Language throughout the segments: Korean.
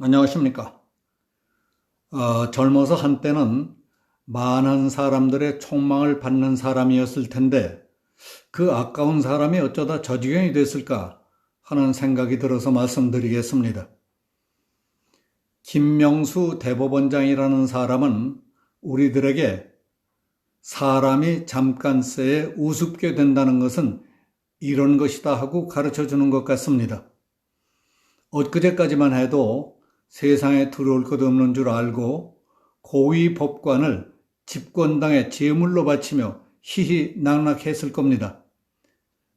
안녕하십니까. 어, 젊어서 한때는 많은 사람들의 총망을 받는 사람이었을 텐데 그 아까운 사람이 어쩌다 저 지경이 됐을까 하는 생각이 들어서 말씀드리겠습니다. 김명수 대법원장이라는 사람은 우리들에게 사람이 잠깐 새에 우습게 된다는 것은 이런 것이다 하고 가르쳐 주는 것 같습니다. 엊그제까지만 해도 세상에 들어올 것 없는 줄 알고 고위 법관을 집권당의 제물로 바치며 희희낙낙했을 겁니다.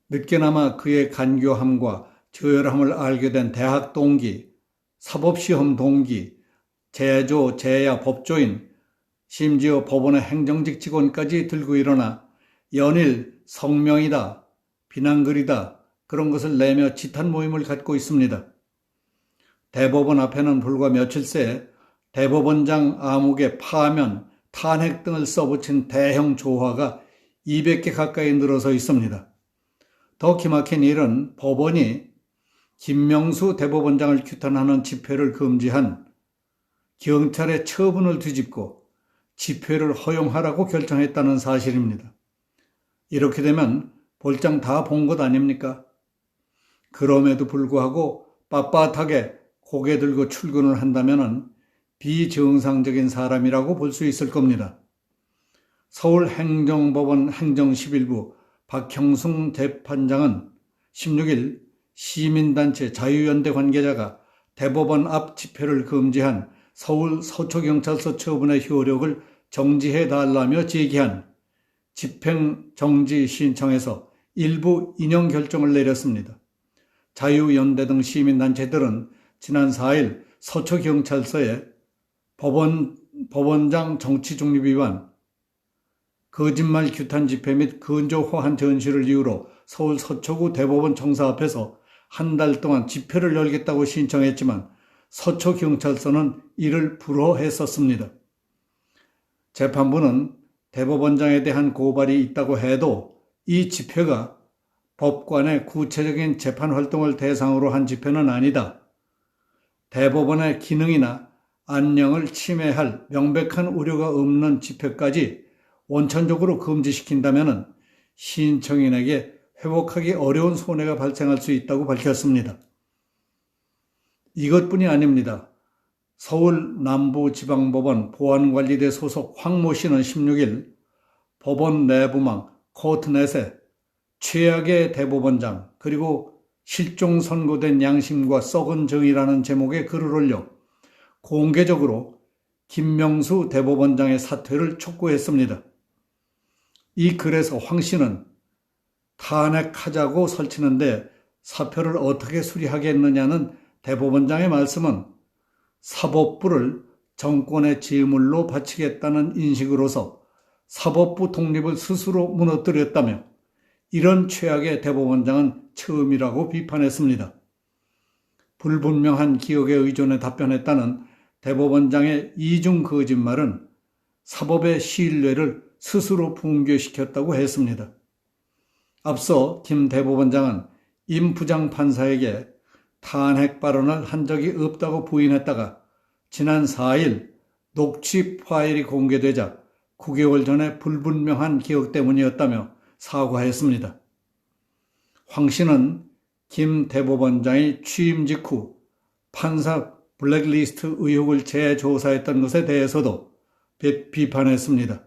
늦게나마 그의 간교함과 저열함을 알게 된 대학 동기, 사법시험 동기, 제조, 제야 법조인, 심지어 법원의 행정직 직원까지 들고 일어나 연일 성명이다, 비난글이다, 그런 것을 내며 지탄 모임을 갖고 있습니다. 대법원 앞에는 불과 며칠 새 대법원장 암흑에 파면, 탄핵 등을 써붙인 대형 조화가 200개 가까이 늘어서 있습니다. 더 기막힌 일은 법원이 김명수 대법원장을 규탄하는 집회를 금지한 경찰의 처분을 뒤집고 집회를 허용하라고 결정했다는 사실입니다. 이렇게 되면 볼장 다 본 것 아닙니까? 그럼에도 불구하고 빳빳하게 고개 들고 출근을 한다면 비정상적인 사람이라고 볼 수 있을 겁니다. 서울행정법원 행정 11부 박형승 재판장은 16일 시민단체 자유연대 관계자가 대법원 앞 집회를 금지한 서울 서초경찰서 처분의 효력을 정지해 달라며 제기한 집행 정지 신청에서 일부 인용 결정을 내렸습니다. 자유연대 등 시민단체들은 지난 4일 서초경찰서에 법원, 법원장 정치중립 위반, 거짓말 규탄 집회 및 근조 호한 전시를 이유로 서울 서초구 대법원 청사 앞에서 한 달 동안 집회를 열겠다고 신청했지만 서초경찰서는 이를 불허했었습니다. 재판부는 대법원장에 대한 고발이 있다고 해도 이 집회가 법관의 구체적인 재판 활동을 대상으로 한 집회는 아니다. 대법원의 기능이나 안녕을 침해할 명백한 우려가 없는 집회까지 원천적으로 금지시킨다면 신청인에게 회복하기 어려운 손해가 발생할 수 있다고 밝혔습니다. 이것뿐이 아닙니다. 서울 남부지방법원 보안관리대 소속 황모 씨는 16일 법원 내부망 코트넷에 최악의 대법원장 그리고 실종 선고된 양심과 썩은 정의라는 제목의 글을 올려 공개적으로 김명수 대법원장의 사퇴를 촉구했습니다. 이 글에서 황 씨는 탄핵하자고 설치는데 사표를 어떻게 수리하겠느냐는 대법원장의 말씀은 사법부를 정권의 제물로 바치겠다는 인식으로서 사법부 독립을 스스로 무너뜨렸다며 이런 최악의 대법원장은 처음이라고 비판했습니다. 불분명한 기억에 의존해 답변했다는 대법원장의 이중 거짓말은 사법의 신뢰를 스스로 붕괴시켰다고 했습니다. 앞서 김 대법원장은 임 부장 판사에게 탄핵 발언을 한 적이 없다고 부인했다가 지난 4일 녹취 파일이 공개되자 9개월 전에 불분명한 기억 때문이었다며 사과했습니다. 황 씨는 김 대법원장이 취임 직후 판사 블랙리스트 의혹을 재조사했던 것에 대해서도 비판했습니다.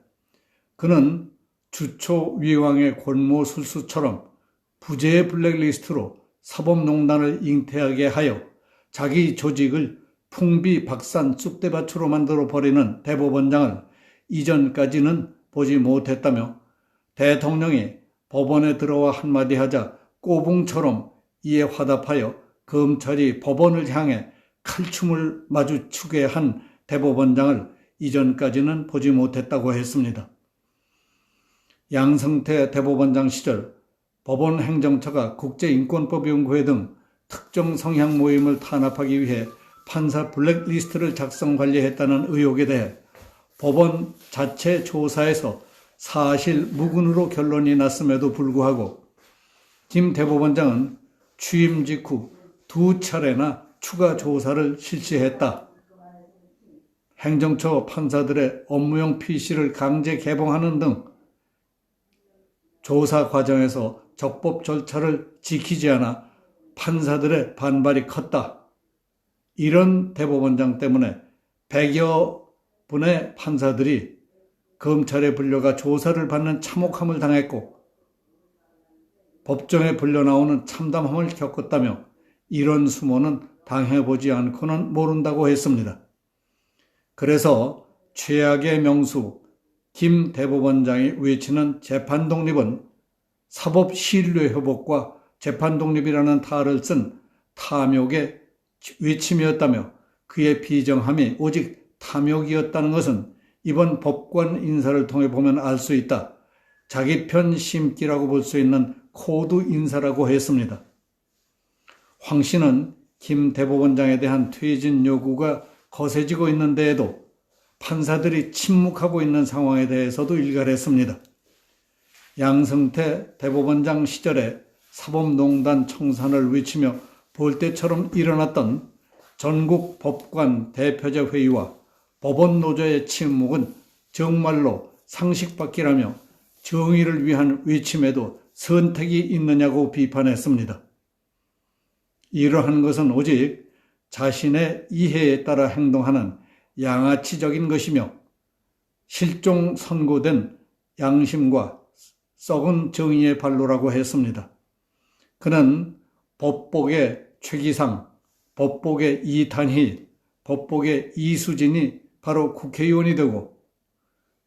그는 주초 위왕의 권모술수처럼 부재 블랙리스트로 사법농단을 잉태하게 하여 자기 조직을 풍비 박산 쑥대밭으로 만들어 버리는 대법원장을 이전까지는 보지 못했다며 대통령이 법원에 들어와 한마디 하자 꼬붕처럼 이에 화답하여 검찰이 법원을 향해 칼춤을 마주치게 한 대법원장을 이전까지는 보지 못했다고 했습니다. 양성태 대법원장 시절 법원 행정처가 국제인권법연구회 등 특정 성향 모임을 탄압하기 위해 판사 블랙리스트를 작성 관리했다는 의혹에 대해 법원 자체 조사에서 사실 무근으로 결론이 났음에도 불구하고 김 대법원장은 취임 직후 두 차례나 추가 조사를 실시했다. 행정처 판사들의 업무용 PC를 강제 개봉하는 등 조사 과정에서 적법 절차를 지키지 않아 판사들의 반발이 컸다. 이런 대법원장 때문에 100여 분의 판사들이 검찰에 불려가 조사를 받는 참혹함을 당했고 법정에 불려 나오는 참담함을 겪었다며 이런 수모는 당해보지 않고는 모른다고 했습니다. 그래서 최악의 명수 김 대법원장이 외치는 재판 독립은 사법 신뢰 회복과 재판 독립이라는 탈을 쓴 탐욕의 외침이었다며 그의 비정함이 오직 탐욕이었다는 것은 이번 법관 인사를 통해 보면 알 수 있다. 자기 편 심기라고 볼 수 있는 코드 인사라고 했습니다. 황 씨는 김 대법원장에 대한 퇴진 요구가 거세지고 있는 데에도 판사들이 침묵하고 있는 상황에 대해서도 일갈했습니다. 양승태 대법원장 시절에 사법농단 청산을 외치며 볼 때처럼 일어났던 전국 법관 대표자 회의와 법원 노조의 침묵은 정말로 상식밖이라며 정의를 위한 외침에도 선택이 있느냐고 비판했습니다. 이러한 것은 오직 자신의 이해에 따라 행동하는 양아치적인 것이며 실종 선고된 양심과 썩은 정의의 발로라고 했습니다. 그는 법복의 최기상, 법복의 이탄희, 법복의 이수진이 바로 국회의원이 되고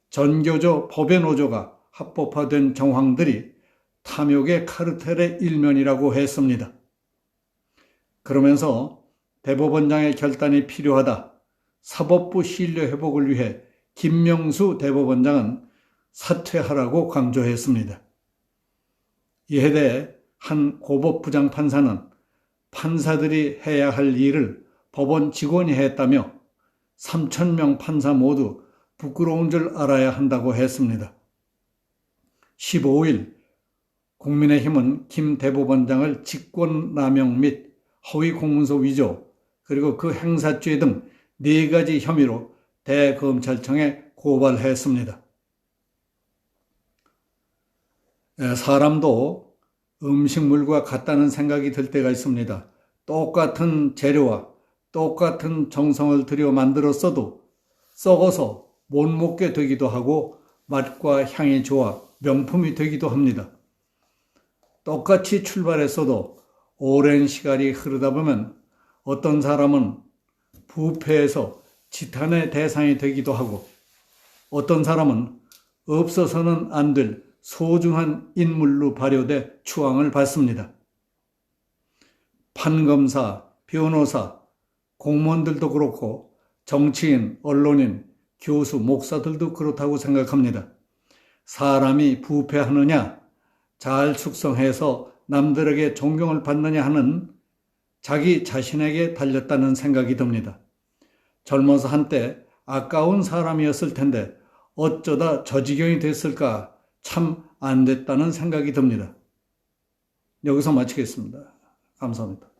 전교조 법의 노조가 합법화된 정황들이 탐욕의 카르텔의 일면이라고 했습니다. 그러면서 대법원장의 결단이 필요하다. 사법부 신뢰 회복을 위해 김명수 대법원장은 사퇴하라고 강조했습니다. 이에 대해 한 고법 부장 판사는 판사들이 해야 할 일을 법원 직원이 했다며 3천 명 판사 모두 부끄러운 줄 알아야 한다고 했습니다. 15일 국민의힘은 김 대법원장을 직권남용 및 허위 공문서 위조 그리고 그 행사죄 등 네 가지 혐의로 대검찰청에 고발했습니다. 사람도 음식물과 같다는 생각이 들 때가 있습니다. 똑같은 재료와 똑같은 정성을 들여 만들었어도 썩어서 못 먹게 되기도 하고 맛과 향이 좋아 명품이 되기도 합니다. 똑같이 출발했어도 오랜 시간이 흐르다 보면 어떤 사람은 부패해서 지탄의 대상이 되기도 하고 어떤 사람은 없어서는 안 될 소중한 인물로 발효돼 추앙을 받습니다. 판검사, 변호사, 공무원들도 그렇고 정치인, 언론인, 교수, 목사들도 그렇다고 생각합니다. 사람이 부패하느냐, 잘 숙성해서 남들에게 존경을 받느냐 하는 자기 자신에게 달렸다는 생각이 듭니다. 젊어서 한때 아까운 사람이었을 텐데 어쩌다 저 지경이 됐을까 참 안 됐다는 생각이 듭니다. 여기서 마치겠습니다. 감사합니다.